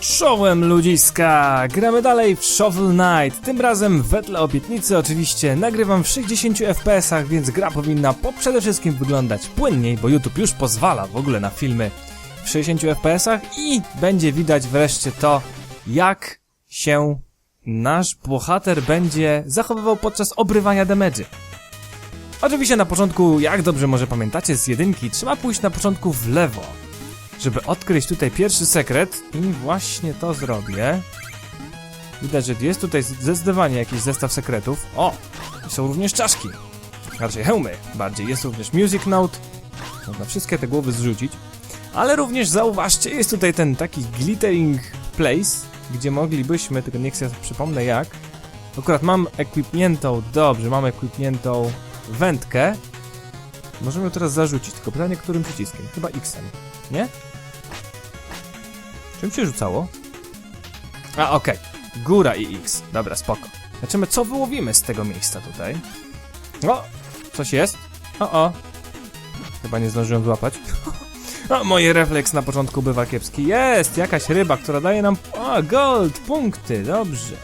Czołem ludziska! Gramy dalej w Shovel Knight. Tym razem wedle obietnicy oczywiście nagrywam w 60 FPS-ach, więc gra powinna po przede wszystkim wyglądać płynniej, bo YouTube już pozwala w ogóle na filmy w 60 FPS-ach i będzie widać wreszcie to, jak się nasz bohater będzie zachowywał podczas obrywania damage'y. Oczywiście na początku, jak dobrze może pamiętacie z jedynki, trzeba pójść na początku w lewo żeby odkryć tutaj pierwszy sekret i właśnie to zrobię. Widać, że jest tutaj zdecydowanie jakiś zestaw sekretów. O! Są również czaszki. Raczej hełmy bardziej. Jest również music note. Można wszystkie te głowy zrzucić. Ale również zauważcie, jest tutaj ten taki glittering place, gdzie moglibyśmy, tylko niech sobie przypomnę jak. Akurat mam equipniętą, dobrze, mam equipniętą wędkę. Możemy ją teraz zarzucić, tylko pytanie którym przyciskiem? Chyba X-em, nie? Czym się rzucało? A, okej. Góra i X. Dobra, spoko. Zobaczymy, co wyłowimy z tego miejsca tutaj. O! Coś jest? O, o. Chyba nie zdążyłem złapać. O, moje refleks na początku bywa kiepski. Jest! Jakaś ryba, która daje nam... O, gold! Punkty! Dobrze.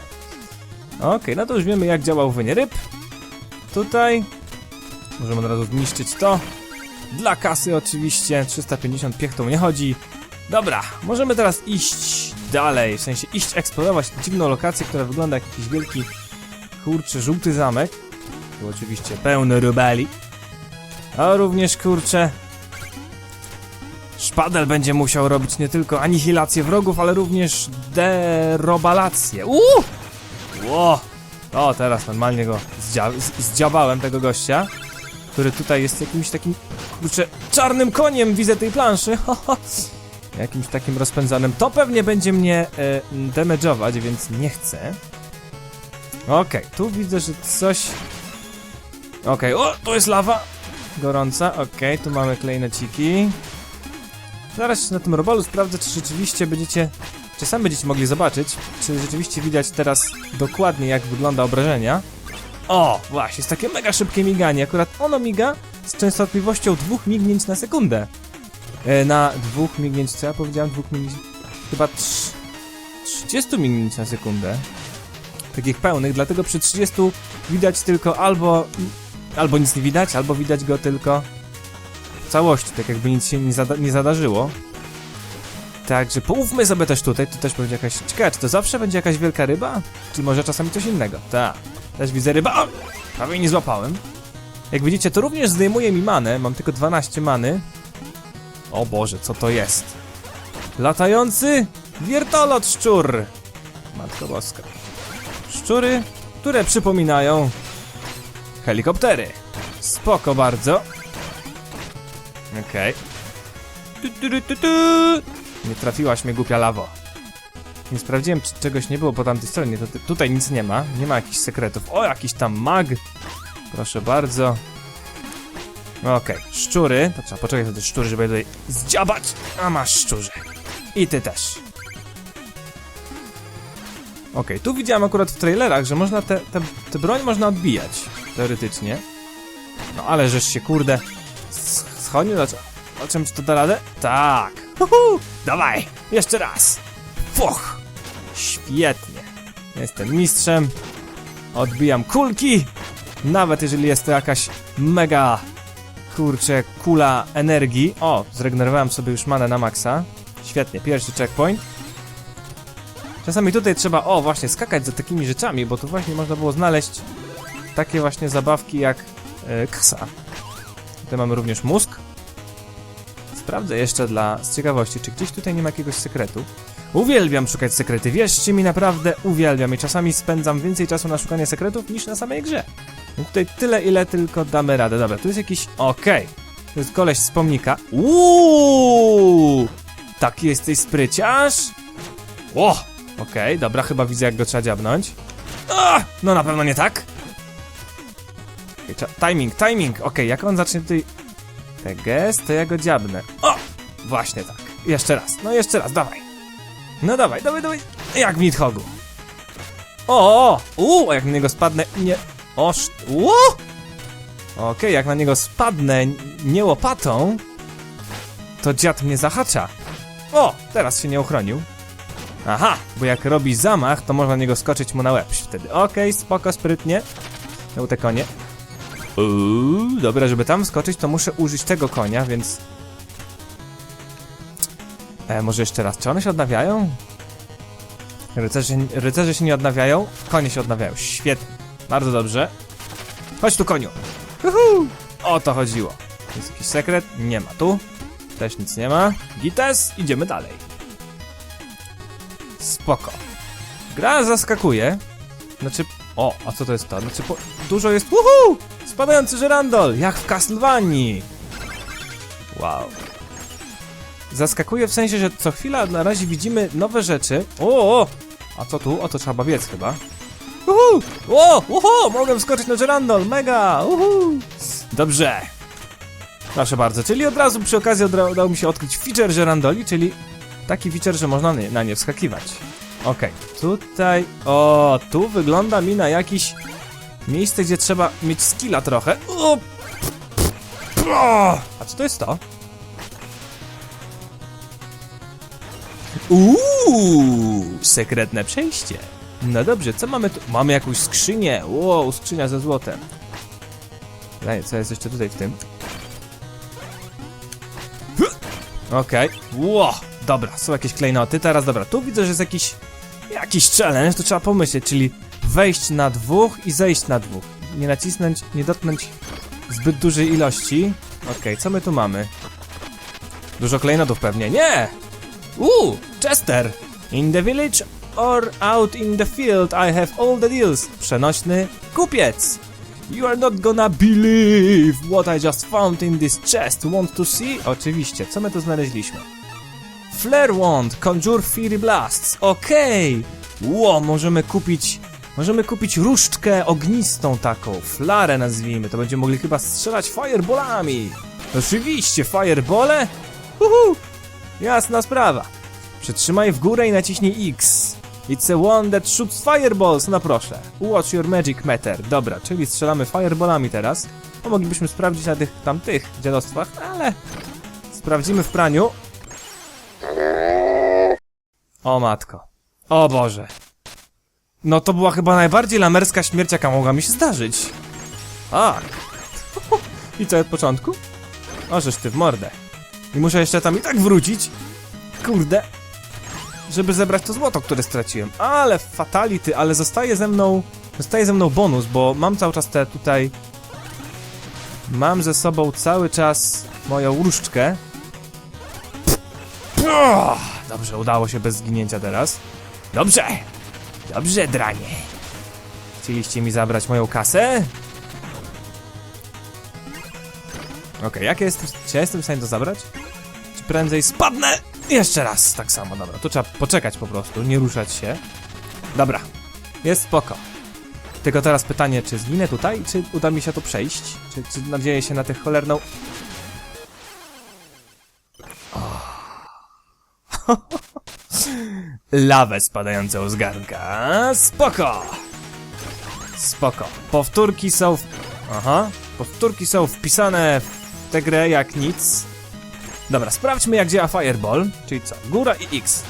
Okej, no to już wiemy, jak działa łowienie ryb. Tutaj... Możemy od razu zniszczyć to. Dla kasy oczywiście. 350 piechtą nie chodzi. Dobra, możemy teraz iść dalej, w sensie iść eksplorować dziwną lokację, która wygląda jak jakiś wielki, kurczę, żółty zamek. Tu oczywiście pełno rubeli. A również, kurczę, szpadel będzie musiał robić nie tylko anihilację wrogów, ale również derobalację. Uuu! Ło! O, teraz normalnie go zdzia zdziabałem, tego gościa, który tutaj jest jakimś takim, kurczę, czarnym koniem, widzę tej planszy. jakimś takim rozpędzanym. To pewnie będzie mnie e, damage'ować, więc nie chcę. Okej, tu widzę, że coś... Okej, o, tu jest lawa! Gorąca, okej, tu mamy klejnociki. Zaraz na tym robolu sprawdzę, czy rzeczywiście będziecie... Czy sam będziecie mogli zobaczyć, czy rzeczywiście widać teraz dokładnie, jak wygląda obrażenia. O, właśnie, jest takie mega szybkie miganie. Akurat ono miga z częstotliwością dwóch mignięć na sekundę. E, na dwóch mignięć, co ja powiedziałem? Dwóch mignięć, chyba trz, 30 mignięć na sekundę. Takich pełnych, dlatego przy 30 widać tylko albo, albo nic nie widać, albo widać go tylko w całości, tak jakby nic się nie, zada nie zadarzyło. Także połówmy sobie też tutaj, tu też będzie jakaś... Ciekawe, czy to zawsze będzie jakaś wielka ryba? Czy może czasami coś innego? Tak, też widzę ryba. O! Prawie nie złapałem. Jak widzicie, to również zdejmuje mi manę, mam tylko 12 many. O Boże, co to jest? Latający wiertolot szczur! Matko boska. Szczury, które przypominają helikoptery. Spoko bardzo. Okej. Okay. Nie trafiłaś mnie, głupia lawo. Nie sprawdziłem, czy czegoś nie było po tamtej stronie. To tutaj nic nie ma. Nie ma jakichś sekretów. O, jakiś tam mag. Proszę bardzo. Okej, szczury. To trzeba poczekać na te szczury, żeby je tutaj zdziabać. A masz szczurze. I ty też. Okej, tu widziałem akurat w trailerach, że można te, te, te broń można odbijać. Teoretycznie. No ale żeś się kurde schonił, o czym to da radę? Tak. Uhu, dawaj, jeszcze raz. Fuch. Świetnie. Jestem mistrzem. Odbijam kulki. Nawet jeżeli jest to jakaś mega kurczę, kula energii. O, zregenerowałem sobie już manę na maksa. Świetnie, pierwszy checkpoint. Czasami tutaj trzeba, o właśnie, skakać za takimi rzeczami, bo tu właśnie można było znaleźć takie właśnie zabawki jak yy, ksa. Tutaj mamy również mózg. Sprawdzę jeszcze dla, z ciekawości, czy gdzieś tutaj nie ma jakiegoś sekretu. Uwielbiam szukać sekrety, wierzcie mi, naprawdę uwielbiam i czasami spędzam więcej czasu na szukanie sekretów niż na samej grze. No tutaj tyle, ile tylko damy radę. Dobra, tu jest jakiś... Okej. Okay. To jest koleś z pomnika. Uuuu! Taki jesteś spryciarz? O! Okej, okay, dobra, chyba widzę jak go trzeba dziabnąć. A! No na pewno nie tak. Timing, timing. Okej, okay, jak on zacznie tutaj... Te gest, to ja go dziabnę. O! Właśnie tak. Jeszcze raz, no jeszcze raz, dawaj. No dawaj, dawaj, dawaj. Jak w Nidhogu. O! Uuu, jak na niego spadnę, nie... Oż... Okej, okay, jak na niego spadnę nie łopatą, to dziad mnie zahacza. O, teraz się nie uchronił. Aha, bo jak robi zamach, to można na niego skoczyć mu na łeb wtedy. Okej, spoko, sprytnie. Miał te konie. Uuu, dobra, żeby tam skoczyć, to muszę użyć tego konia, więc... E, może jeszcze raz, czy one się odnawiają? Rycerze, rycerze się nie odnawiają, konie się odnawiają. Świetnie, bardzo dobrze. Chodź tu, koniu. Uhu. O to chodziło. Jest jakiś sekret? Nie ma tu. Też nic nie ma. Gites, idziemy dalej. Spoko. Gra zaskakuje. Znaczy, o, a co to jest to? Znaczy, po, dużo jest. Uhu! Spadający żerandol, jak w Castlevanii. Wow. Zaskakuje w sensie, że co chwila na razie widzimy nowe rzeczy. O, o! A co tu? O, to trzeba biec chyba. Uhu! O, uhu! Mogłem skoczyć na żerandol, mega! Uhu! Dobrze. Proszę bardzo, czyli od razu przy okazji udało mi się odkryć feature żerandoli, czyli taki feature, że można na nie wskakiwać. Okej, tutaj... O, tu wygląda mi na jakiś miejsce, gdzie trzeba mieć skilla trochę. O! A co to jest to? Uuu, sekretne przejście. No dobrze, co mamy tu? Mamy jakąś skrzynię. Wow, skrzynia ze złotem. Daj, co jest jeszcze tutaj w tym? Okej. Ło, dobra, są jakieś klejnoty. Teraz dobra, tu widzę, że jest jakiś jakiś challenge, to trzeba pomyśleć, czyli wejść na dwóch i zejść na dwóch. Nie nacisnąć, nie dotknąć zbyt dużej ilości. Okej, co my tu mamy? Dużo klejnotów pewnie. Nie! Uuu, Chester! In the village or out in the field I have all the deals. Przenośny kupiec. You are not gonna believe what I just found in this chest. Want to see? Oczywiście, co my tu znaleźliśmy? Flare Wand, Conjure Fury Blasts. Okej! Ło, możemy kupić... Możemy kupić różdżkę ognistą taką, flarę nazwijmy, to będziemy mogli chyba strzelać fireballami. Oczywiście, firebole? Uhu! Jasna sprawa. Przytrzymaj w górę i naciśnij X. It's a one that shoots fireballs, no proszę. Watch your magic matter. Dobra, czyli strzelamy fireballami teraz. No moglibyśmy sprawdzić na tych tamtych dziadostwach, ale... Sprawdzimy w praniu. O matko. O Boże. No to była chyba najbardziej lamerska śmierć, jaka mogła mi się zdarzyć. Tak. I co od początku? Ożeż ty w mordę. I muszę jeszcze tam i tak wrócić. Kurde. Żeby zebrać to złoto, które straciłem. Ale fatality, ale zostaje ze mną... Zostaje ze mną bonus, bo mam cały czas te tutaj... Mam ze sobą cały czas moją różdżkę. Dobrze, udało się bez zginięcia teraz. Dobrze! Dobrze, dranie. Chcieliście mi zabrać moją kasę? Okej, jak jest, czy ja jestem w stanie to zabrać? Czy prędzej spadnę? Jeszcze raz, tak samo, dobra. To trzeba poczekać po prostu, nie ruszać się. Dobra, jest spoko. Tylko teraz pytanie, czy zginę tutaj, czy uda mi się tu przejść? Czy, czy nadzieję się na tę cholerną... lawę spadającą z garnka. Spoko! Spoko. Powtórki są. W... Aha. Powtórki są wpisane w tę grę jak nic. Dobra, sprawdźmy jak działa Fireball. Czyli co? Góra i X.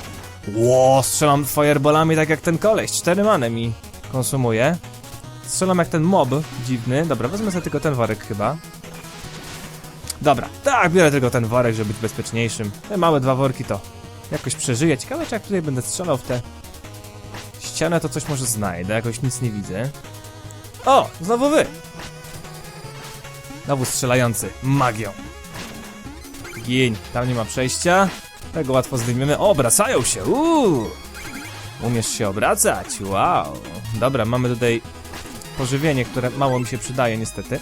Ło, strzelam fireballami tak jak ten koleś. Cztery many mi konsumuje. Strzelam jak ten mob dziwny. Dobra, wezmę sobie tylko ten worek chyba. Dobra, tak, biorę tylko ten worek, żeby być bezpieczniejszym. Te małe dwa worki to jakoś przeżyję. Ciekawe, czy jak tutaj będę strzelał w tę ścianę, to coś może znajdę. Jakoś nic nie widzę. O, znowu wy! Znowu strzelający. Magią. Gień, tam nie ma przejścia. Tego łatwo zdejmiemy. O, obracają się. Uuu. Umiesz się obracać. Wow. Dobra, mamy tutaj pożywienie, które mało mi się przydaje niestety.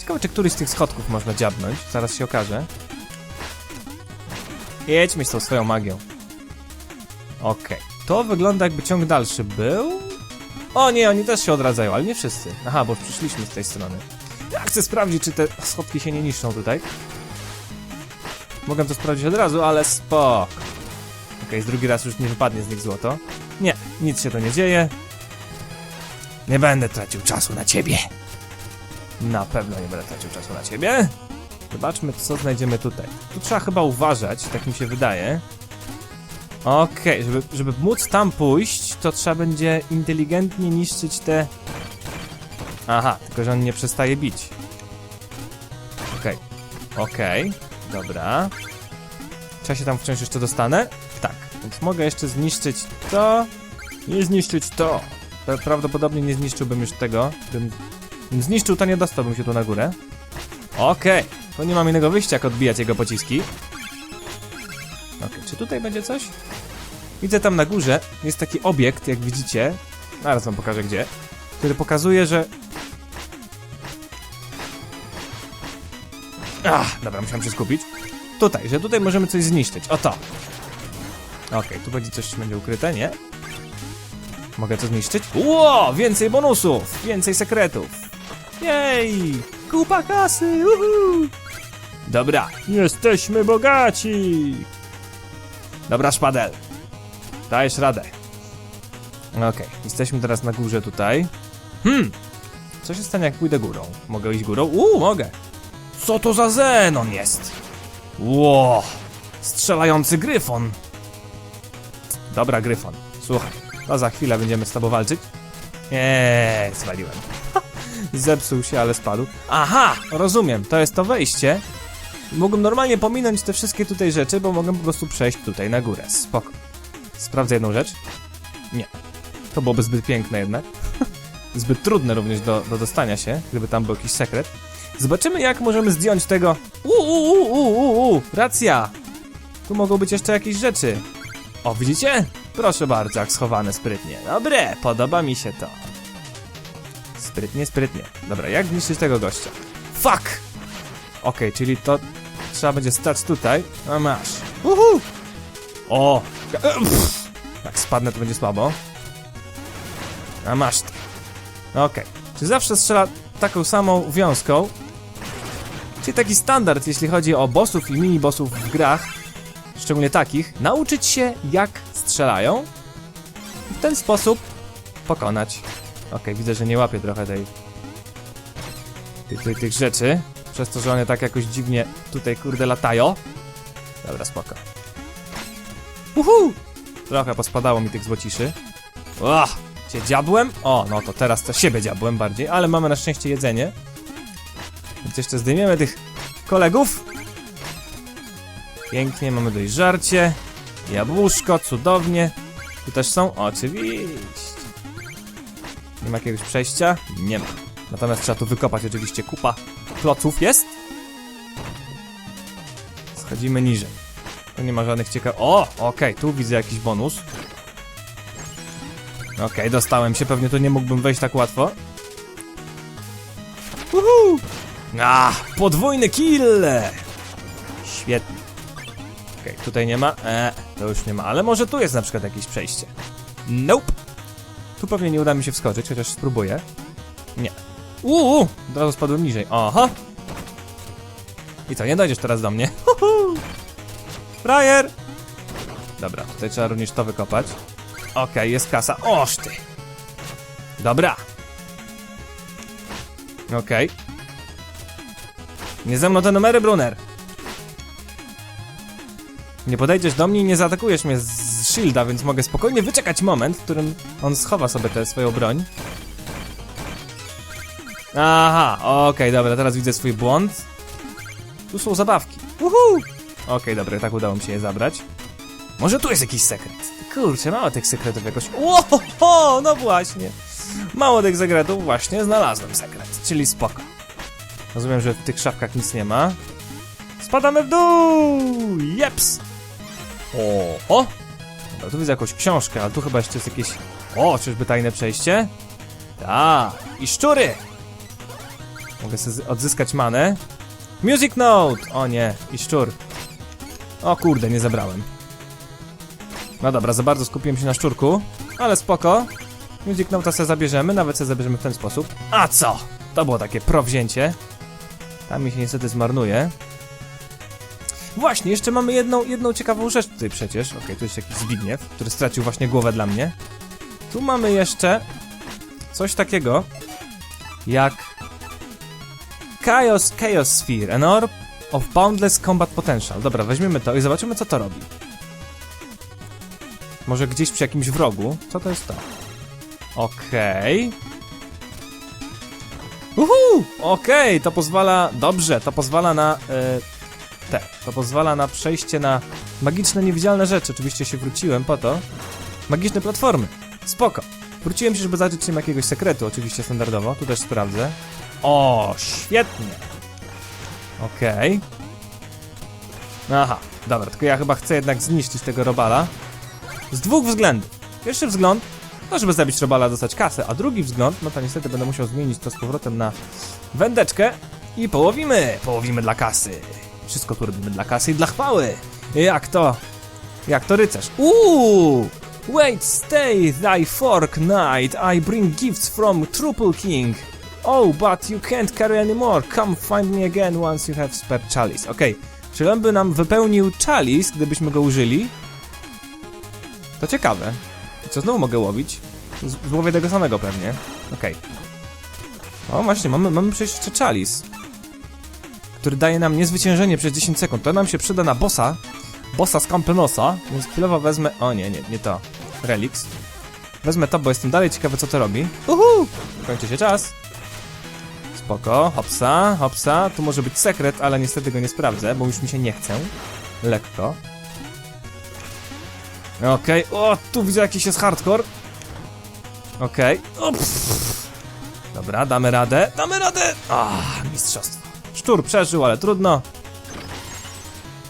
Ciekawe, czy któryś z tych schodków można dziabnąć. Zaraz się okaże. Jedźmy z tą swoją magią. Okej. To wygląda jakby ciąg dalszy był. O nie, oni też się odradzają, ale nie wszyscy. Aha, bo przyszliśmy z tej strony. Ja chcę sprawdzić, czy te schodki się nie niszczą tutaj. Mogę to sprawdzić od razu, ale spok. Okej, z drugi raz już nie wypadnie z nich złoto. Nie, nic się to nie dzieje. Nie będę tracił czasu na ciebie. Na pewno nie będę tracił czasu na ciebie. Zobaczmy, co znajdziemy tutaj. Tu trzeba chyba uważać, tak mi się wydaje. Okej, żeby, żeby móc tam pójść, to trzeba będzie inteligentnie niszczyć te... Aha, tylko że on nie przestaje bić. Okej, okej, dobra. Czy ja się tam wciąż jeszcze dostanę? Tak, więc mogę jeszcze zniszczyć to i zniszczyć to. Pra- Prawdopodobnie nie zniszczyłbym już tego. Gdybym zniszczył to, nie dostałbym się tu na górę. Okej, to nie mam innego wyjścia, jak odbijać jego pociski. Okej, czy tutaj będzie coś? Widzę tam na górze, jest taki obiekt, jak widzicie. Zaraz wam pokażę gdzie. Który pokazuje, że... Ach, dobra, musiałem się skupić. Tutaj, że tutaj możemy coś zniszczyć. O to. Okej, tu będzie coś będzie ukryte, nie? Mogę to zniszczyć? Ło! Więcej bonusów! Więcej sekretów! Jej! Kupa kasy! Uhu! Dobra, jesteśmy bogaci! Dobra, szpadel. Dajesz radę. Okej, jesteśmy teraz na górze tutaj. Hmm! Co się stanie, jak pójdę górą? Mogę iść górą? Uuu, mogę! Co to za Zenon jest? Ło! Strzelający gryfon! Dobra, gryfon. Słuchaj, to za chwilę będziemy z tobą walczyć. Nie, zwaliłem. Zepsuł się, ale spadł. Aha, rozumiem, to jest to wejście. Mógłbym normalnie pominąć te wszystkie tutaj rzeczy, bo mogę po prostu przejść tutaj na górę. Spoko. Sprawdzę jedną rzecz. Nie. To byłoby zbyt piękne jednak. zbyt trudne również do, do dostania się, gdyby tam był jakiś sekret. Zobaczymy, jak możemy zdjąć tego. Uuu, uu, uu, uu, racja! Tu mogą być jeszcze jakieś rzeczy. O, widzicie? Proszę bardzo, jak schowane sprytnie. Dobre, podoba mi się to. Sprytnie, sprytnie. Dobra, jak zniszczyć tego gościa? Fuck! Okej, czyli to trzeba będzie stać tutaj. A masz. Uhu! O! pff. Jak spadnę, to będzie słabo. A masz. Okej. Czy zawsze strzela taką samą wiązką? Czyli taki standard, jeśli chodzi o bossów i mini-bossów w grach, szczególnie takich, nauczyć się jak strzelają i w ten sposób pokonać. Okej, widzę, że nie łapię trochę tej tych, tych, tych rzeczy, przez to, że one tak jakoś dziwnie tutaj kurde latają. Dobra, spoko. Uhu! Trochę pospadało mi tych złociszy. O! Cię dziabłem? O, no to teraz to siebie dziabłem bardziej, ale mamy na szczęście jedzenie. Więc jeszcze zdejmiemy tych kolegów. Pięknie, mamy dość żarcie. Jabłuszko, cudownie. Tu też są? Oczywiście. Nie ma jakiegoś przejścia? Nie ma. Natomiast trzeba tu wykopać oczywiście kupa kloców. Jest? Schodzimy niżej. Tu nie ma żadnych ciekaw... O! Okej, tu widzę jakiś bonus. Okej, dostałem się. Pewnie tu nie mógłbym wejść tak łatwo. A, podwójny kill! Świetnie. Okej, tutaj nie ma. E, to już nie ma, ale może tu jest na przykład jakieś przejście. Nope. Tu pewnie nie uda mi się wskoczyć, chociaż spróbuję. Nie. Uuu, od razu spadłem niżej. Aha. I co, nie dojdziesz teraz do mnie? Huhu. Frajer! Dobra, tutaj trzeba również to wykopać. Okej, jest kasa. Oż! Dobra. Okej. Nie ze mną te numery, Brunner. Nie podejdziesz do mnie i nie zaatakujesz mnie z shielda, więc mogę spokojnie wyczekać moment, w którym on schowa sobie tę swoją broń. Aha, okej, dobra, teraz widzę swój błąd. Tu są zabawki. Uhu! Okej, dobra, tak udało mi się je zabrać. Może tu jest jakiś sekret. Kurczę, mało tych sekretów jakoś. Łohoho, no właśnie. Mało tych sekretów, właśnie znalazłem sekret, czyli spoko. Rozumiem, że w tych szafkach nic nie ma. Spadamy w dół! Jeps! O, o! Dobra, tu widzę jakąś książkę, ale tu chyba jeszcze jest jakieś... O, czyżby tajne przejście? Tak, i szczury! Mogę sobie odzyskać manę. Music Note! O nie, i szczur. O kurde, nie zabrałem. No dobra, za bardzo skupiłem się na szczurku, ale spoko. Music Note'a sobie zabierzemy, nawet sobie zabierzemy w ten sposób. A co? To było takie pro wzięcie. Tam mi się niestety zmarnuje. Właśnie, jeszcze mamy jedną, jedną ciekawą rzecz tutaj przecież. Okej, tu jest jakiś Zbigniew, który stracił właśnie głowę dla mnie. Tu mamy jeszcze coś takiego jak Chaos Chaos Sphere, an orb of boundless combat potential. Dobra, weźmiemy to i zobaczymy co to robi. Może gdzieś przy jakimś wrogu? Co to jest to? Okej. Uhu! Okej, to pozwala... Dobrze, to pozwala na... E, te. To pozwala na przejście na magiczne, niewidzialne rzeczy. Oczywiście się wróciłem po to. Magiczne platformy. Spoko. Wróciłem się, żeby zobaczyć, czy nie ma jakiegoś sekretu, oczywiście standardowo. Tu też sprawdzę. O, świetnie. Okej. Aha, dobra, tylko ja chyba chcę jednak zniszczyć tego robala. Z dwóch względów. Pierwszy wzgląd, to żeby zabić robala, dostać kasę, a drugi wzgląd, no to niestety będę musiał zmienić to z powrotem na wędeczkę i połowimy, połowimy dla kasy. Wszystko tu robimy dla kasy i dla chwały. Jak to? Jak to rycerz? Uuu! Wait, stay, thy fork knight. I bring gifts from Triple King. Oh, but you can't carry anymore. Come find me again once you have spare chalice. Okej, czyli on by nam wypełnił chalice, gdybyśmy go użyli. To ciekawe. Co znowu mogę łowić? Z- Złowię tego samego pewnie. Okej. O, właśnie, mamy, mamy przecież jeszcze chalice. Który daje nam niezwyciężenie przez 10 sekund. To nam się przyda na bossa. Bossa z Campenosa, więc chwilowo wezmę... O nie, nie, nie to. Relix. Wezmę to, bo jestem dalej ciekawy, co to robi. Uhu! Kończy się czas. Spoko, hopsa, hopsa. Tu może być sekret, ale niestety go nie sprawdzę, bo już mi się nie chce. Lekko. Okej, o, tu widzę jakiś jest hardcore. Okej. O, pff. Dobra, damy radę, damy radę! Ah, mistrzostwo. Szczur przeżył, ale trudno.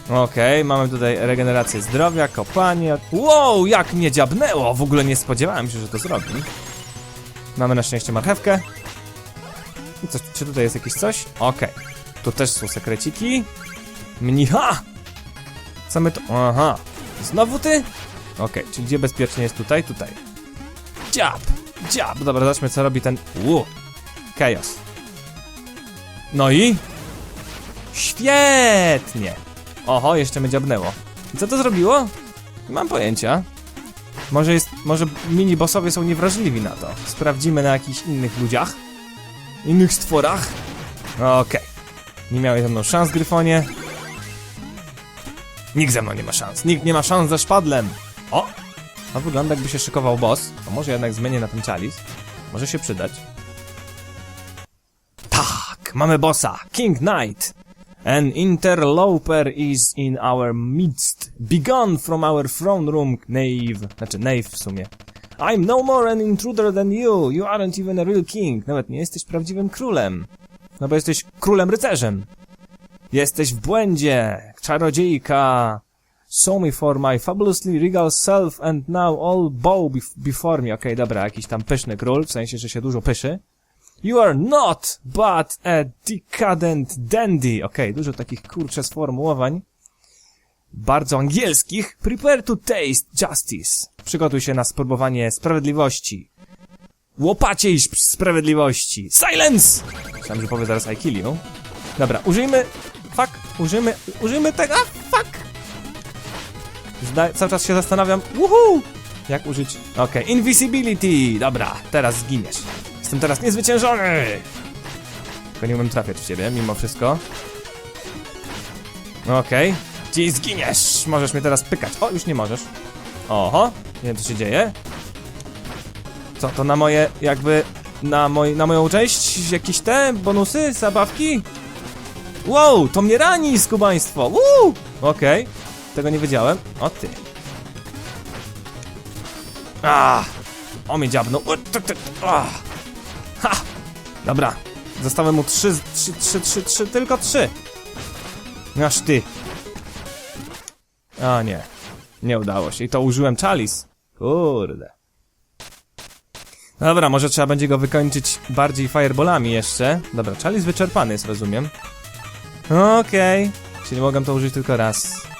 Okej, mamy tutaj regenerację zdrowia, kopanie. Wow, jak mnie dziabnęło! W ogóle nie spodziewałem się, że to zrobi. Mamy na szczęście marchewkę. I coś, czy tutaj jest jakieś coś? Okej. Tu też są sekreciki. Mnicha! Co my tu... Aha. Znowu ty? Okej, czyli gdzie bezpiecznie jest tutaj? Tutaj. Dziab! Dziab! Dobra, zobaczmy co robi ten... Uu. Chaos. No i? Świetnie! Oho, jeszcze mnie dziabnęło. Co to zrobiło? Nie mam pojęcia. Może jest, może mini bossowie są niewrażliwi na to. Sprawdzimy na jakichś innych ludziach. Innych stworach. Okej. Nie miałeś ze mną szans, Gryfonie. Nikt ze mną nie ma szans. Nikt nie ma szans ze szpadlem. O! To wygląda jakby się szykował boss. To może jednak zmienię na ten chalice. Może się przydać. Tak, mamy bossa. King Knight. An interloper is in our midst. Begone from our throne room, knave. Znaczy, knave w sumie. I'm no more an intruder than you. You aren't even a real king. Nawet nie jesteś prawdziwym królem. No bo jesteś królem rycerzem. Jesteś w błędzie, czarodziejka. Saw me for my fabulously regal self and now all bow bef- before me. Okej, dobra, jakiś tam pyszny król, w sensie, że się dużo pyszy. You are not but a decadent dandy. Okej, dużo takich kurcze sformułowań. Bardzo angielskich. Prepare to taste justice. Przygotuj się na spróbowanie sprawiedliwości. Łopaciej sp- sprawiedliwości. Silence! Myślałem, że powie zaraz I kill you. Dobra, użyjmy... Fuck, użyjmy... Użyjmy tego... Fuck! Zda cały czas się zastanawiam... Woohoo! Jak użyć... Okej, invisibility! Dobra, teraz zginiesz. Jestem teraz niezwyciężony! Tylko nie umiem trafiać w ciebie, mimo wszystko. Okej. Ci zginiesz! Możesz mnie teraz pykać. O, już nie możesz. Oho, nie wiem co się dzieje. Co, to na moje, jakby, na, moj, na moją część jakieś te bonusy, zabawki? Wow, to mnie rani, skubaństwo! Woo! Okej, tego nie wiedziałem. O ty. Ah! O mnie dziabnął. Ah. Ha! Dobra. Zostały mu trzy, trzy, trzy, trzy, trzy, tylko trzy. Aż ty. A nie. Nie udało się. I to użyłem chalice. Kurde. Dobra, może trzeba będzie go wykończyć bardziej fireballami jeszcze. Dobra, chalice wyczerpany jest, rozumiem. Okej. Czyli mogę to użyć tylko raz.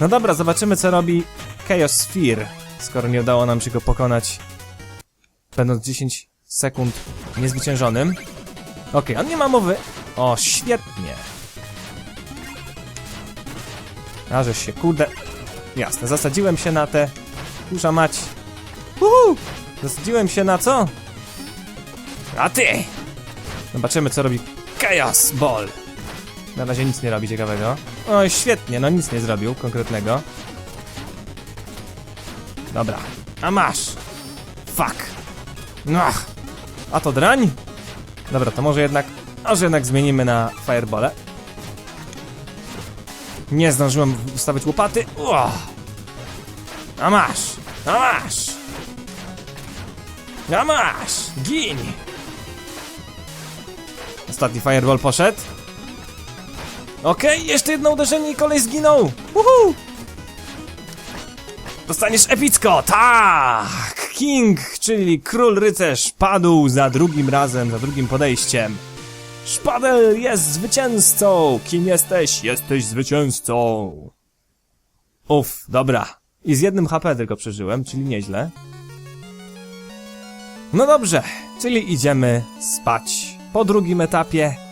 No dobra, zobaczymy co robi Chaos Sphere, skoro nie udało nam się go pokonać będąc 10 sekund niezwyciężonym. Okej, on nie ma mowy. O, świetnie. A żeś się, kurde. Jasne, zasadziłem się na te... Kurza mać. Uhu! Zasadziłem się na co? A ty! Zobaczymy, co robi Chaos Ball. Na razie nic nie robi ciekawego. O, świetnie, no nic nie zrobił konkretnego. Dobra. A masz. Fuck. Ach. A to drań? Dobra, to może jednak, może jednak zmienimy na firebole. Nie zdążyłem ustawić łopaty. Ua. A masz. A masz. A masz. Gin. Ostatni fireball poszedł. Okej, jeszcze jedno uderzenie i kolej zginął. Uhu. Dostaniesz epicko, tak! King, czyli król rycerz, padł za drugim razem, za drugim podejściem. Szpadel jest zwycięzcą! Kim jesteś? Jesteś zwycięzcą! Uff, dobra. I z jednym HP tylko przeżyłem, czyli nieźle. No dobrze, czyli idziemy spać. Po drugim etapie.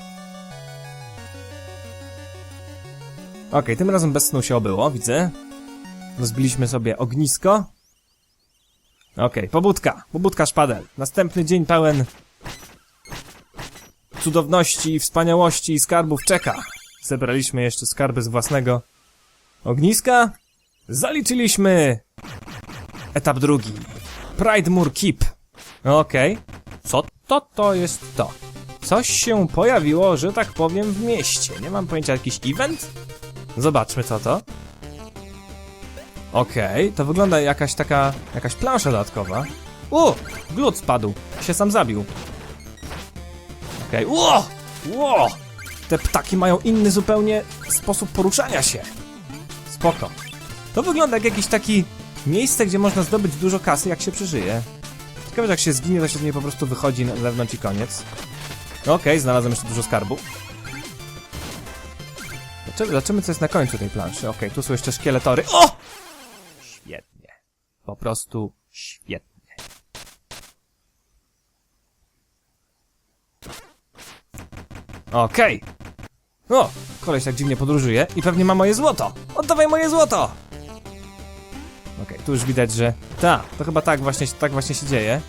Okej, tym razem bez snu się obyło, widzę. Rozbiliśmy sobie ognisko. Okej, pobudka. Pobudka szpadel. Następny dzień pełen cudowności, wspaniałości i skarbów czeka. Zebraliśmy jeszcze skarby z własnego ogniska. Zaliczyliśmy etap drugi. Pridemore Keep. Okej. Co to to jest to? Coś się pojawiło, że tak powiem, w mieście. Nie mam pojęcia, jakiś event? Zobaczmy co to. Okej, to wygląda jakaś taka, jakaś plansza dodatkowa. U, glut spadł, się sam zabił. Okej, ło, ło, te ptaki mają inny zupełnie sposób poruszania się. Spoko. To wygląda jak jakiś taki miejsce, gdzie można zdobyć dużo kasy, jak się przeżyje. Ciekawe, że jak się zginie, to się z niej po prostu wychodzi na zewnątrz i koniec. Okej, znalazłem jeszcze dużo skarbu. Zobaczymy, co jest na końcu tej planszy. Okej, tu są jeszcze szkieletory. O! Świetnie. Po prostu świetnie. Okej. O, koleś tak dziwnie podróżuje i pewnie ma moje złoto. Oddawaj moje złoto! Okej, tu już widać, że... Ta, to chyba tak właśnie, tak właśnie się dzieje.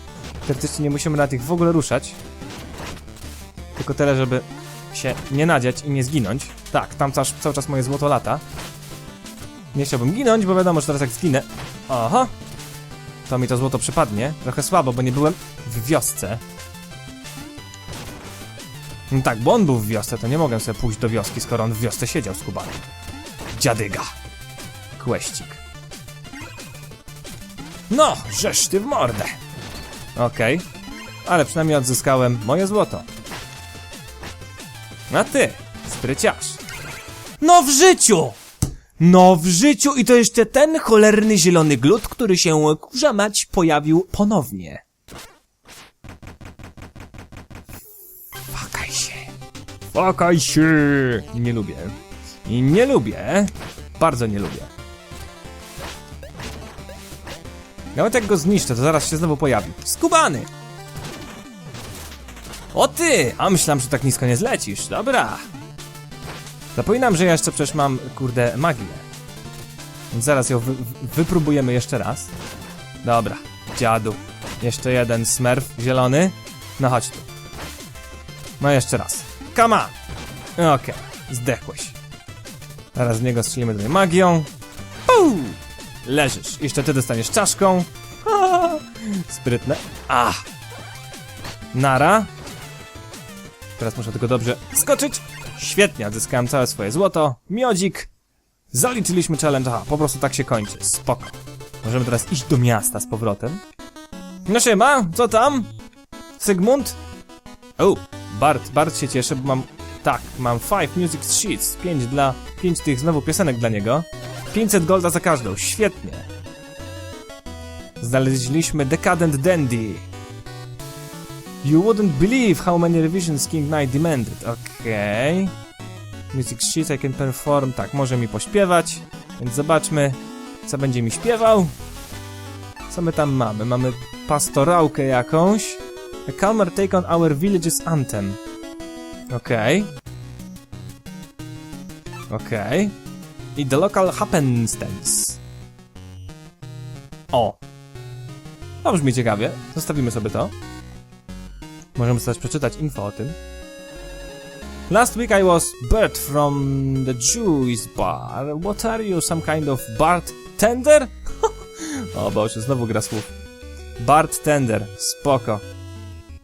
Teoretycznie nie musimy na tych w ogóle ruszać. Tylko tyle, żeby się nie nadziać i nie zginąć. Tak, tam cały, cały czas moje złoto lata. Nie chciałbym ginąć, bo wiadomo, że teraz jak zginę... Aha! To mi to złoto przypadnie. Trochę słabo, bo nie byłem w wiosce. No tak, bo on był w wiosce, to nie mogłem sobie pójść do wioski, skoro on w wiosce siedział z Kubanem. Dziadyga. Kłeścik. No, żeż ty w mordę. Okej. Ale przynajmniej odzyskałem moje złoto. A ty, spryciarz. No w życiu! No w życiu i to jeszcze ten cholerny zielony glut, który się kurza mać pojawił ponownie. Fakaj się. Fakaj się. Nie lubię. I nie lubię. Bardzo nie lubię. Nawet jak go zniszczę, to zaraz się znowu pojawi. Skubany! O ty! A myślałem, że tak nisko nie zlecisz. Dobra. Zapominam, że ja jeszcze przecież mam, kurde, magię. Więc zaraz ją wy wy- wypróbujemy jeszcze raz. Dobra, dziadu. Jeszcze jeden smurf zielony. No chodź tu. No jeszcze raz. Come on! Okej, zdechłeś. Teraz z niego strzelimy tutaj magią. Puu! Leżysz. Jeszcze ty dostaniesz czaszką. Sprytne. A! Nara. Teraz muszę tylko dobrze skoczyć. Świetnie, odzyskałem całe swoje złoto. Miodzik. Zaliczyliśmy challenge. Aha, po prostu tak się kończy. Spoko. Możemy teraz iść do miasta z powrotem. No siema, co tam? Sygmunt? O, Bart, Bart się cieszy, bo mam... Tak, mam 5 music sheets. 5 dla... 5 tych znowu piosenek dla niego. 500 golda za każdą. Świetnie. Znaleźliśmy Decadent Dandy. You wouldn't believe how many revisions King Knight demanded. Okej. Okay. Music sheet I can perform. Tak, może mi pośpiewać. Więc zobaczmy, co będzie mi śpiewał. Co my tam mamy? Mamy pastorałkę jakąś. A calmer take on our village's anthem. Okej. Okej. I the local happenstance. O. To brzmi ciekawie. Zostawimy sobie to. Możemy sobie przeczytać info o tym. Last week I was Bert from the Jewish bar. What are you, some kind of bartender? O Boże, znowu gra słów. Bart Tender, spoko.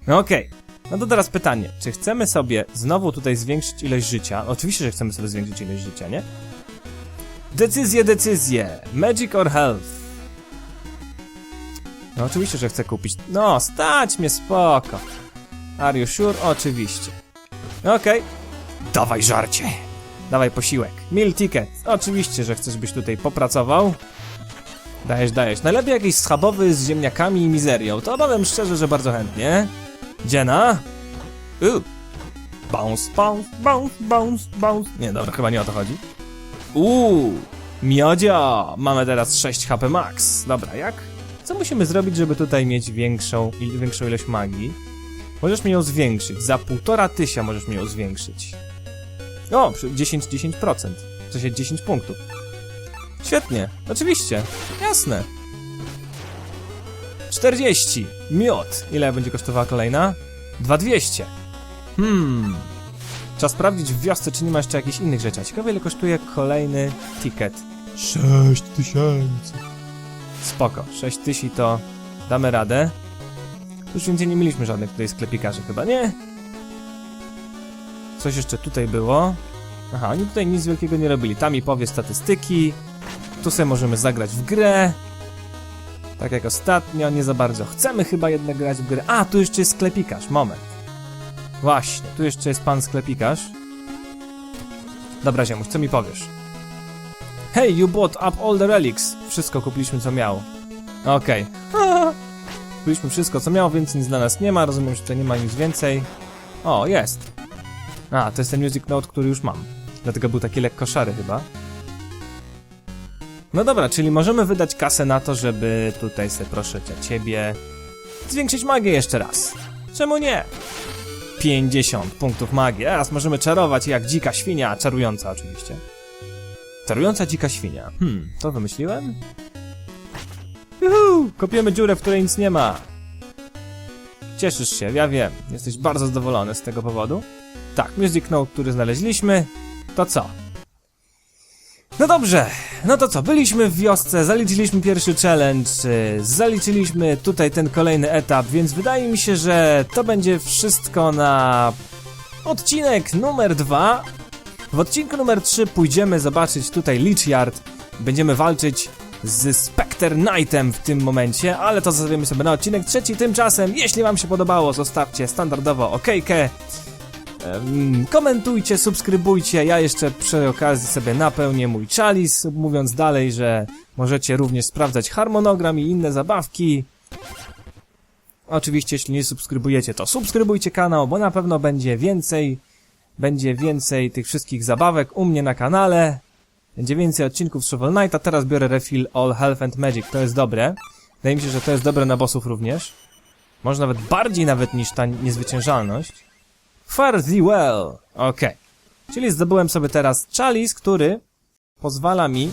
Okej, no to teraz pytanie. Czy chcemy sobie znowu tutaj zwiększyć ilość życia? Oczywiście, że chcemy sobie zwiększyć ilość życia, nie? Decyzje, decyzje. Magic or health? No oczywiście, że chcę kupić. No, stać mnie, spoko. Are you sure? Oczywiście. Okej. Dawaj żarcie. Dawaj posiłek. Meal ticket. Oczywiście, że chcesz byś tutaj popracował. Dajesz, dajesz. Najlepiej jakiś schabowy z ziemniakami i mizerią. To powiem szczerze, że bardzo chętnie. Dziena? U. Bounce, bounce, bounce, bounce, bounce. Nie, dobra, chyba nie o to chodzi. Uuu, miodzio! Mamy teraz 6 HP max. Dobra, jak? Co musimy zrobić, żeby tutaj mieć większą, większą ilość magii? Możesz mi ją zwiększyć. Za półtora tysia możesz mi ją zwiększyć. O, przy 10, 10%. W sensie 10 punktów. Świetnie, oczywiście, jasne. 40. Miot. Ile będzie kosztowała kolejna? 2200. Hmm. Trzeba sprawdzić w wiosce, czy nie ma jeszcze jakichś innych rzeczy. A Ciekawe, ile kosztuje kolejny ticket. 6000. Spoko. 6000 to damy radę. Już więcej nie mieliśmy żadnych tutaj sklepikarzy chyba, nie? Coś jeszcze tutaj było. Aha, oni tutaj nic wielkiego nie robili. Tam mi powie statystyki. Tu sobie możemy zagrać w grę. Tak jak ostatnio, nie za bardzo. Chcemy chyba jednak grać w grę. A, tu jeszcze jest sklepikarz, moment. Właśnie, tu jeszcze jest pan sklepikarz. Dobra, ziemuś, co mi powiesz? Hey, you bought up all the relics. Wszystko kupiliśmy, co miał. Okej. Kupiliśmy wszystko, co miał, więc nic dla nas nie ma. Rozumiem, że tutaj nie ma nic więcej. O, jest. A, to jest ten music note, który już mam. Dlatego był taki lekko szary chyba. No dobra, czyli możemy wydać kasę na to, żeby tutaj se proszę cię, ciebie zwiększyć magię jeszcze raz. Czemu nie? 50 punktów magii. Teraz możemy czarować jak dzika świnia, czarująca oczywiście. Czarująca dzika świnia. Hmm, to wymyśliłem? Juhu! Kopiemy dziurę, w której nic nie ma. Cieszysz się, ja wiem. Jesteś bardzo zadowolony z tego powodu. Tak, Music Note, który znaleźliśmy. To co? No dobrze, no to co, byliśmy w wiosce, zaliczyliśmy pierwszy challenge, zaliczyliśmy tutaj ten kolejny etap, więc wydaje mi się, że to będzie wszystko na odcinek numer dwa. W odcinku numer 3 pójdziemy zobaczyć tutaj Lich Yard, będziemy walczyć z Spectre Knightem w tym momencie, ale to zostawimy sobie na odcinek trzeci. Tymczasem, jeśli wam się podobało, zostawcie standardowo okejkę. Komentujcie, subskrybujcie. Ja jeszcze przy okazji sobie napełnię mój chalice, mówiąc dalej, że możecie również sprawdzać harmonogram i inne zabawki. Oczywiście, jeśli nie subskrybujecie, to subskrybujcie kanał, bo na pewno będzie więcej, będzie więcej tych wszystkich zabawek u mnie na kanale. Będzie więcej odcinków z Shovel Knight, a teraz biorę refill All Health and Magic, to jest dobre. Wydaje mi się, że to jest dobre na bossów również. Może nawet bardziej nawet niż ta niezwyciężalność. Fare thee well. Okej. Czyli zdobyłem sobie teraz chalice, który pozwala mi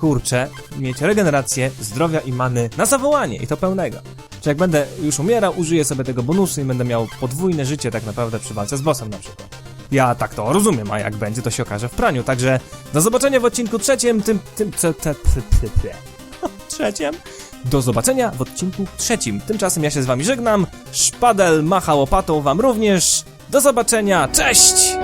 kurczę, mieć regenerację zdrowia i many na zawołanie i to pełnego. Czy jak będę już umierał, użyję sobie tego bonusu i będę miał podwójne życie tak naprawdę przy walce z bossem na przykład. Ja tak to rozumiem, a jak będzie, to się okaże w praniu. Także do zobaczenia w odcinku trzecim, tym, tym, te, te, te, te, te. trzecim. Do zobaczenia w odcinku trzecim. Tymczasem ja się z wami żegnam. Szpadel macha łopatą wam również. Do zobaczenia. Cześć!